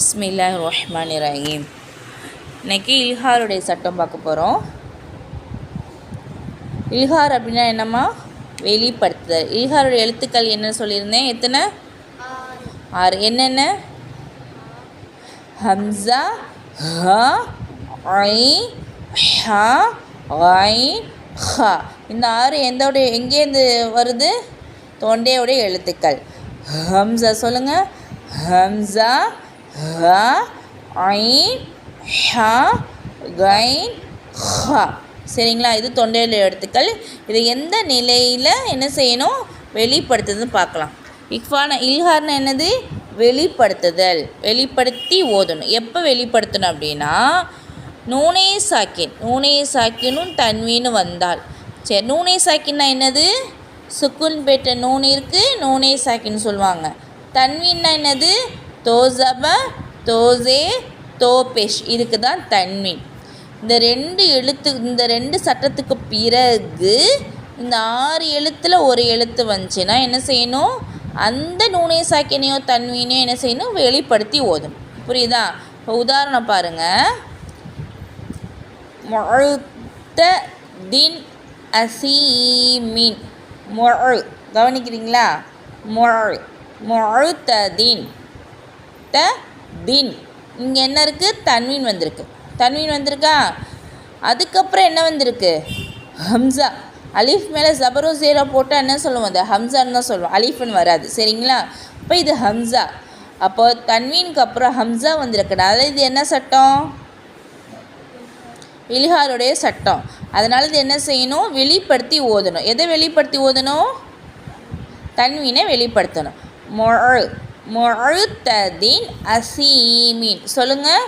பிஸ்மில்லா ரஹ்மான் ரஹீம் இன்னைக்கு இல்ஹாருடைய சட்டம் பார்க்க போகிறோம் இல்ஹார் அப்படின்னா என்னம்மா? வெளிப்படுத்துதல். இல்ஹாருடைய எழுத்துக்கள் என்ன சொல்லியிருந்தேன். எத்தனை? ஆறு. என்னென்ன? ஹம்சா ஹ ஐ ஹ ஐ ஹ. இந்த ஆறு எந்தோடைய எங்கேருந்து வருது? தொண்டையோடைய எழுத்துக்கள். ஹம்சா சொல்லுங்கள் ஹம்சா ஹ ஐ ஹ கைன் ஹ சரிங்களா? இது தொண்டையில் எழுத்துக்கள் இது எந்த நிலையில் என்ன செய்யணும்? வெளிப்படுத்துதுன்னு பார்க்கலாம். இஃபான இல்ஹார்னா என்னது? வெளிப்படுத்துதல். வெளிப்படுத்தி ஓதணும். எப்போ வெளிப்படுத்தணும் அப்படின்னா நூனே சாக்கின். நூனே சாக்கினும் தன்வீன்னு வந்தால். சரி நூனே சாக்கின்னா என்னது? சுக்குன் பெற்ற நூன் இருக்குது நூனே சாக்கின்னு சொல்லுவாங்க. தன்வீன்னா என்னது? தோசப தோசே தோபெஷ் இதுக்கு தான் தன்மீன் இந்த ரெண்டு எழுத்து இந்த ரெண்டு சட்டத்துக்கு பிறகு இந்த ஆறு எழுத்தில் ஒரு எழுத்து வந்துச்சுன்னா என்ன செய்யணும்? அந்த நூனே சாக்கினையோ தன்வீனையோ என்ன செய்யணும்? வெளிப்படுத்தி ஓதும் புரியுதா? இப்போ உதாரணம் பாருங்கள் மொழுத்த தின் அசீமின். மொழு. கவனிக்கிறீங்களா? மொழு. மொழுத்த தின். த பின். இங்கே என்ன இருக்குது தன்வீன் வந்திருக்கு. தன்வீன் வந்திருக்கா? அதுக்கப்புறம் என்ன வந்திருக்கு? ஹம்சா. அலீஃப் மேலே ஜபரும் ஜீரோ போட்டால் என்ன சொல்லுவோம்? அது ஹம்சான்னு தான் சொல்லுவோம். அலீஃப்னு வராது. சரிங்களா? இப்போ இது ஹம்சா. அப்போ தன்வீனுக்கு அப்புறம் ஹம்சா வந்திருக்கனால இது என்ன சட்டம்? இல்ஹாருடைய சட்டம். அதனால் இது என்ன செய்யணும்? வெளிப்படுத்தி ஓதணும். எதை வெளிப்படுத்தி ஓதணும்? தன்வீனை வெளிப்படுத்தணும். மொழ மொழுத்ததின் அசீமின். சொல்லுங்கள்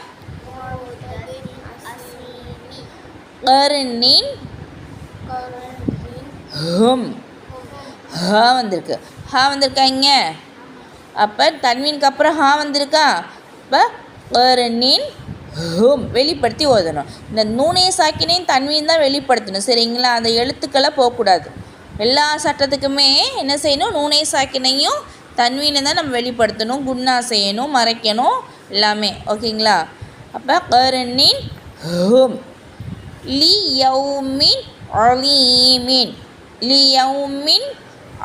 கருணின் ஹும். ஹா வந்திருக்கு. ஹா வந்திருக்காங்க அப்போ தன்வீனுக்கு அப்புறம் ஹா வந்திருக்கா? இப்போ கருணின் ஹும் வெளிப்படுத்தி ஓதணும். இந்த நூனே சாக்கினையும் தன்வீன் தான் வெளிப்படுத்தணும். சரிங்களா? அந்த எழுத்துக்களை போகக்கூடாது. எல்லா சட்டத்துக்குமே என்ன செய்யணும்? நூனை சாக்கினையும் தன்வீனை தான் நம்ம வெளிப்படுத்தணும் குன்னா செய்யணும் மறைக்கணும் எல்லாமே. ஓகேங்களா? அப்போ கருணின் ஹோம். லி யௌமின் அலீமின். லி யௌமின்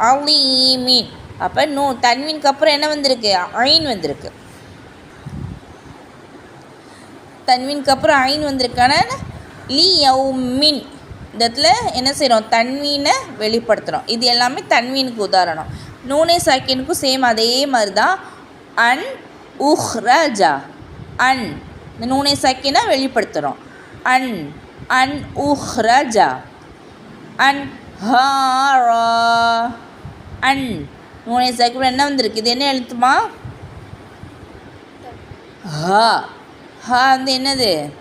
அலீமின். அப்போ நூ தன்வீனுக்கு அப்புறம் என்ன வந்திருக்கு? ஐன் வந்திருக்கு. தன்வீனுக்கு அப்புறம் ஐன் வந்திருக்கான லி யௌமின் இந்த இடத்துல என்ன செய்கிறோம் தன்வீனை வெளிப்படுத்துகிறோம் இது எல்லாமே தன்வீனுக்கு உதாரணம். நூனே சாக்கினுக்கும் சேம் அதே மாதிரி தான் அன் உஹ்ரஜா. அன். இந்த நூனே சாக்கினை வெளிப்படுத்துகிறோம் அன். அன் உஹ்ரஜா. அன் ஹாரா. அன். நூனே சாக்கின் என்ன வந்திருக்கு? இது என்ன எழுத்துமா? ஹா. ஹா வந்து என்னது?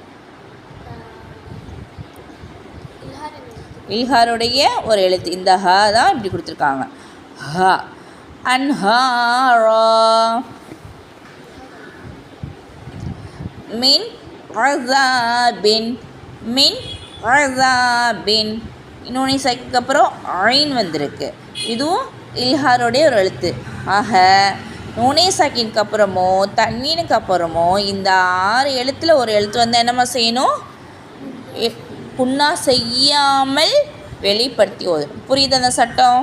இல்ஹாருடைய ஒரு எழுத்து. இந்த ஹா தான் இப்படி கொடுத்துருக்காங்க. ஹா. அன்ஹாரா மின் அசாபின் மின் அசாபின் இன்னொன்று சைக்கு அப்புறம் ஐன் வந்திருக்கு. இதுவும் இல்ஹாரோடைய ஒரு எழுத்து. ஆக நுனேசாக்கினுக்கு அப்புறமோ தன்வீனுக்கு அப்புறமோ இந்த ஆறு எழுத்தில் ஒரு எழுத்து வந்து என்னம்மா செய்யணும்? புண்ணா செய்யாமல் வெளிப்படுத்தி ஓதணும் புரியுது அந்த சட்டம்?